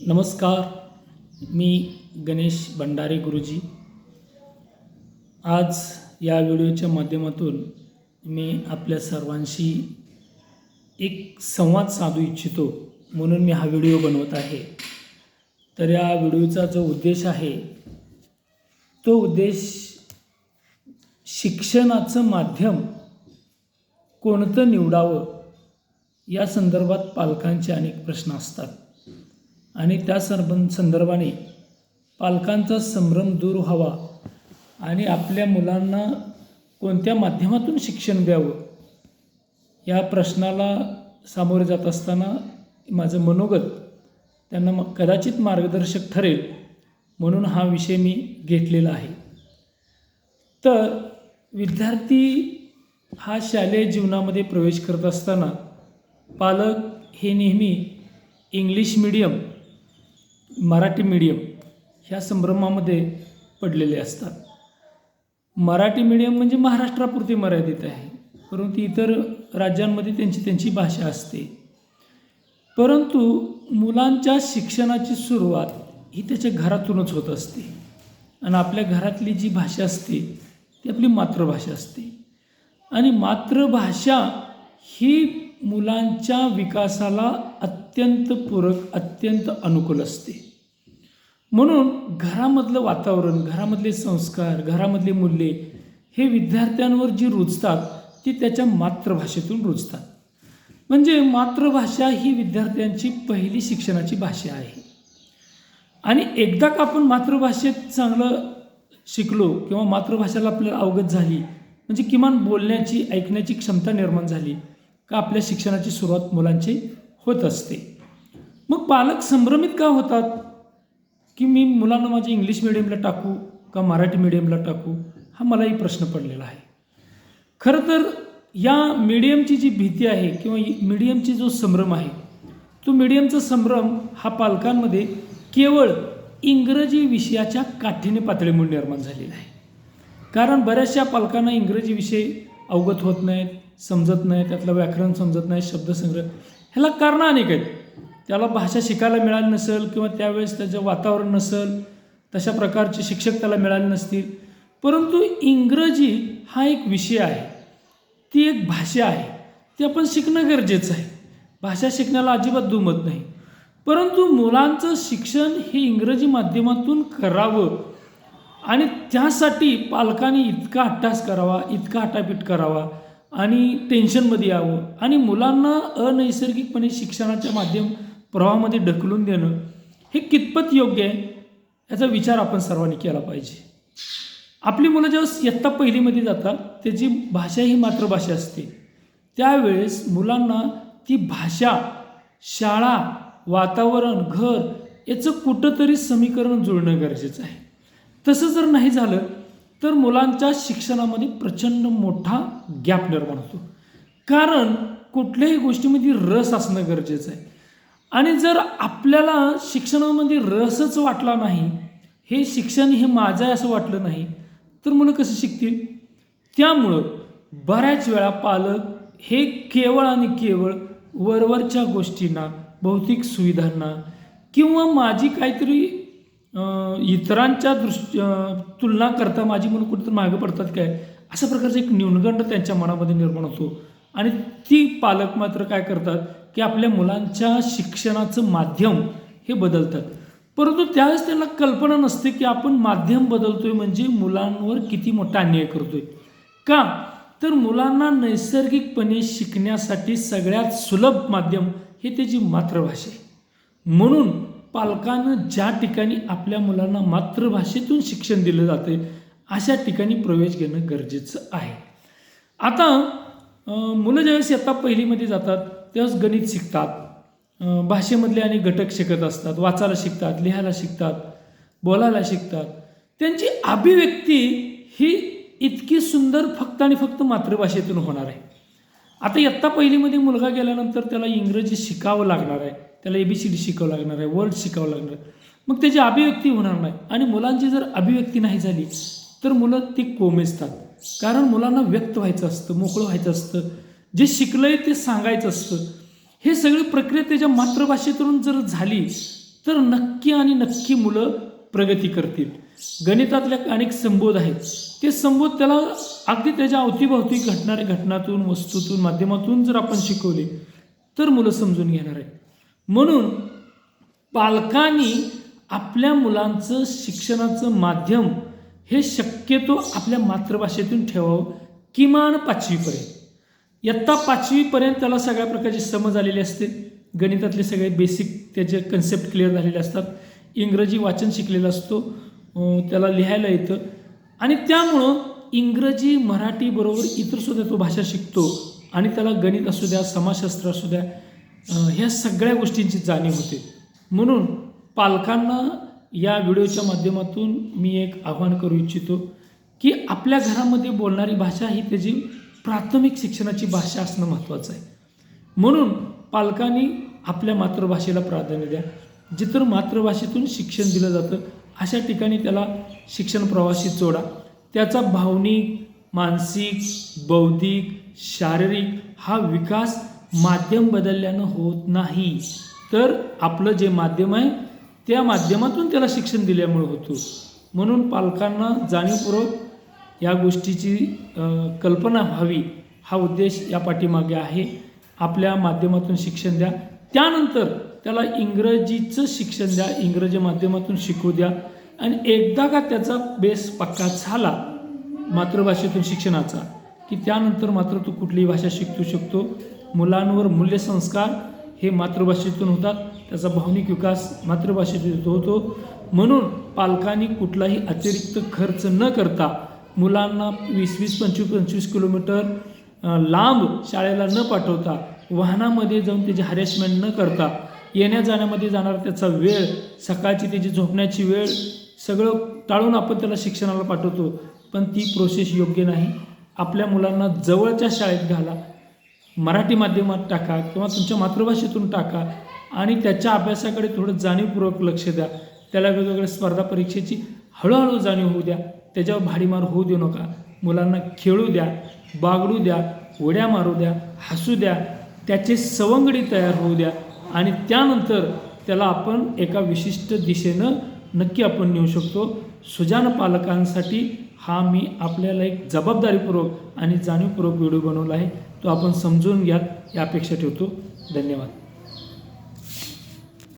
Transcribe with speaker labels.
Speaker 1: नमस्कार मी गणेश भंडारे गुरुजी. आज या व्हिडिओच्या माध्यमातून मी आपल्या सर्वांशी एक संवाद साधू इच्छितो म्हणून मी हा व्हिडिओ बनवत आहे. तर या व्हिडिओचा जो उद्देश आहे तो उद्देश शिक्षणाचं माध्यम कोणतं निवडावं या संदर्भात पालकांचे अनेक प्रश्न असतात. आणि त्या सर्व संदर्भाने पालकांचा संभ्रम दूर व्हावा आणि आपल्या मुलांना कोणत्या माध्यमातून शिक्षण द्यावं या प्रश्नाला सामोरे जात असताना माझं मनोगत त्यांना म कदाचित मार्गदर्शक ठरेल म्हणून हा विषय मी घेतलेला आहे. तर विद्यार्थी हा शालेय जीवनामध्ये प्रवेश करत असताना पालक हे नेहमी इंग्लिश मीडियम मराठी मीडियम ह्या संभ्रमामध्ये पडलेले असतात. मराठी मीडियम म्हणजे महाराष्ट्रापुरती मर्यादित आहे. परंतु इतर राज्यांमध्ये त्यांची त्यांची भाषा असते. परंतु मुलांच्या शिक्षणाची सुरुवात ही त्याच्या घरातूनच होत असते. आणि आपल्या घरातली जी भाषा असते ती आपली मातृभाषा असते. आणि मातृभाषा ही मुलांच्या विकासाला अत्यंत पूरक अत्यंत अनुकूल असते. म्हणून घरामधलं वातावरण घरामधले संस्कार घरामधले मूल्ये हे विद्यार्थ्यांवर जी रुजतात ती त्याच्या मातृभाषेतून रुजतात. म्हणजे मातृभाषा ही विद्यार्थ्यांची पहिली शिक्षणाची भाषा आहे. आणि एकदा का आपण मातृभाषेत चांगलं शिकलो किंवा मातृभाषेला आपल्याला अवगत झाली म्हणजे किमान बोलण्याची ऐकण्याची क्षमता निर्माण झाली का आपल्या शिक्षणाची सुरुवात मुलांची होत असते. मग पालक संभ्रमित का होतात? की मी मुलांना माझ्या इंग्लिश मिडियमला टाकू का मराठी मिडियमला टाकू हा मलाही प्रश्न पडलेला आहे. खरं तर या मीडियमची जी भीती आहे किंवा मीडियमची जो संभ्रम आहे तो मीडियमचा संभ्रम हा पालकांमध्ये केवळ इंग्रजी विषयाच्या काठीने पातळीमुळे निर्माण झालेला आहे. कारण बऱ्याचशा पालकांना इंग्रजी विषय अवगत होत नाहीत समजत नाही त्यातलं व्याकरण समजत नाही शब्दसंग्रह ह्याला कारणं अनेक आहेत. त्याला भाषा शिकायला मिळाली नसेल किंवा त्यावेळेस त्याचं वातावरण नसेल तशा प्रकारचे शिक्षक त्याला मिळाले नसतील. परंतु इंग्रजी हा एक विषय आहे. ती एक भाषा आहे. ती आपण शिकणं गरजेचं आहे. भाषा शिकण्याला अजिबात दुमत नाही. परंतु मुलांचं शिक्षण हे इंग्रजी माध्यमातून करावं आणि त्यासाठी पालकांनी इतका अट्टास करावा इतका आटापीट करावा आणि टेन्शनमध्ये यावं. आणि मुलांना अनैसर्गिकपणे शिक्षणाच्या माध्यम प्रवाहामध्ये ढकलून देणं हे कितपत योग्य आहे याचा विचार आपण सर्वांनी केला पाहिजे. आपली मुलं जेव्हा इयत्ता पहिलीमध्ये जातात त्याची भाषा ही मातृभाषा असते. त्यावेळेस मुलांना ती भाषा शाळा वातावरण घर याचं कुठंतरी समीकरण जुळणं गरजेचं आहे. तसं जर नाही झालं तर मुलांच्या शिक्षणामध्ये प्रचंड मोठा गॅप निर्माण होतो. कारण कुठल्याही गोष्टीमध्ये रस असणं गरजेचं आहे. आणि जर आपल्याला शिक्षणामध्ये रसच वाटला नाही हे शिक्षण हे माझं आहे असं वाटलं नाही तर मुलं कसं शिकतील? त्यामुळं बऱ्याच वेळा पालक हे केवळ आणि केवळ वरवरच्या गोष्टींना भौतिक सुविधांना किंवा माझी काहीतरी इतरांच्या दृष्टी तुलना करता माझी मुलं कुठेतरी मागं पडतात काय? अशा प्रकारचा एक न्यूनगंड त्यांच्या मनामध्ये निर्माण होतो. आणि ती पालक मात्र काय करतात? की आपल्या मुलांच्या शिक्षणाचं माध्यम हे बदलतात. परंतु त्यावेळेस त्यांना कल्पना नसते की आपण माध्यम बदलतोय म्हणजे मुलांवर किती मोठा अन्याय करतोय. का? तर मुलांना नैसर्गिकपणे शिकण्यासाठी सगळ्यात सुलभ माध्यम हे त्याची मातृभाषा आहे. म्हणून पालकानं ज्या ठिकाणी आपल्या मुलांना मातृभाषेतून शिक्षण दिलं जाते अशा ठिकाणी प्रवेश घेणं गरजेचं आहे. आता मुलं ज्यावेळेस आता पहिलीमध्ये जातात तेव्हाच गणित शिकतात. भाषेमधले अनेक घटक शिकत असतात. वाचायला शिकतात लिहायला शिकतात बोलायला शिकतात. त्यांची अभिव्यक्ती ही इतकी सुंदर फक्त आणि फक्त मातृभाषेतून होणार आहे. आता इयत्ता पहिलीमध्ये मुलगा गेल्यानंतर त्याला इंग्रजी शिकावं लागणार आहे. त्याला ए बी सी डी शिकावं लागणार आहे. वर्ड शिकावं लागणार आहे. मग त्याची अभिव्यक्ती होणार नाही. आणि मुलांची जर अभिव्यक्ती नाही झाली तर मुलं ती कोमेजतात. कारण मुलांना व्यक्त व्हायचं असतं मोकळं व्हायचं असतं. जे शिकलंय ते सांगायचं असतं. हे सगळी प्रक्रिया त्याच्या मातृभाषेतून जर झाली तर नक्की आणि नक्की मुलं प्रगती करतील. गणितातल्या अनेक संबोध आहेत. ते संबोध त्याला अगदी त्याच्या अवतीभोवती घटणाऱ्या घटनातून वस्तूतून माध्यमातून जर आपण शिकवले तर मुलं समजून घेणार आहेत. म्हणून पालकांनी आपल्या मुलांचं शिक्षणाचं माध्यम हे शक्यतो आपल्या मातृभाषेतून ठेवावं किमान पाचवीपर्यंत. इयत्ता पाचवीपर्यंत त्याला सगळ्या प्रकारची समज आलेली असते. गणितातले सगळे बेसिक त्याचे कन्सेप्ट क्लिअर झालेले असतात. इंग्रजी वाचन शिकलेला असतो. त्याला लिहायला येतं. आणि त्यामुळं इंग्रजी मराठीबरोबर इतरसुद्धा तो भाषा शिकतो. आणि त्याला गणित असू द्या समाजशास्त्र असू द्या ह्या सगळ्या गोष्टींची जाणीव होते. म्हणून पालकांना या व्हिडिओच्या माध्यमातून मी एक आवाहन करू इच्छितो की आपल्या घरामध्ये बोलणारी भाषा ही त्याची प्राथमिक शिक्षणाची भाषा असणं महत्त्वाचं आहे. म्हणून पालकांनी आपल्या मातृभाषेला प्राधान्य द्या. जिथं मातृभाषेतून शिक्षण दिलं जातं अशा ठिकाणी त्याला शिक्षण प्रवासी जोडा. त्याचा भावनिक मानसिक बौद्धिक शारीरिक हा विकास माध्यम बदलल्यानं होत नाही. तर आपलं जे माध्यम आहे त्या माध्यमातून त्याला शिक्षण दिल्यामुळे होतो. म्हणून पालकांना जाणीवपूर्वक या गोष्टीची कल्पना व्हावी हा उद्देश या पाठीमागे आहे. आपल्या माध्यमातून शिक्षण द्या. त्यानंतर त्याला इंग्रजीचं शिक्षण द्या. इंग्रजी माध्यमातून शिकू द्या. आणि एकदा का त्याचा बेस पक्का झाला मातृभाषेतून शिक्षणाचा की त्यानंतर मात्र तू कुठलीही भाषा शिकू शकतो. मुलांवर मूल्यसंस्कार हे मातृभाषेतून होतात. त्याचा भावनिक विकास मातृभाषेतून होतो. म्हणून पालकांनी कुठलाही अतिरिक्त खर्च न करता मुलांना वीस वीस पंचवीस पंचवीस किलोमीटर लांब शाळेला न पाठवता वाहनामध्ये जाऊन त्याची हॅरेसमेंट न करता येण्या जाण्यामध्ये जाणारा त्याचा वेळ सकाळची त्याची झोपण्याची वेळ सगळं टाळून आपण त्याला शिक्षणाला पाठवतो. पण ती प्रोसेस योग्य नाही. आपल्या मुलांना जवळच्या शाळेत घाला मराठी माध्यमात टाका किंवा तुमच्या मातृभाषेतून टाका आणि त्याच्या अभ्यासाकडे थोडं जाणीवपूर्वक लक्ष द्या. त्याला वेगवेगळ्या स्पर्धा परीक्षेची हळूहळू जाणीव होऊ द्या. त्याच्यावर भाडीमार होऊ देऊ नका. मुलांना खेळू द्या बागडू द्या उड्या मारू द्या हसू द्या त्याचे सवंगडी तयार होऊ द्या आणि त्यानंतर त्याला आपण एका विशिष्ट दिशेनं नक्की आपण नेऊ शकतो. सुजान पालकांसाठी हा मी आपल्याला एक जबाबदारीपूर्वक आणि जाणीवपूर्वक व्हिडिओ बनवला आहे. तो आपण समजून घ्या या अपेक्षा ठेवतो. धन्यवाद.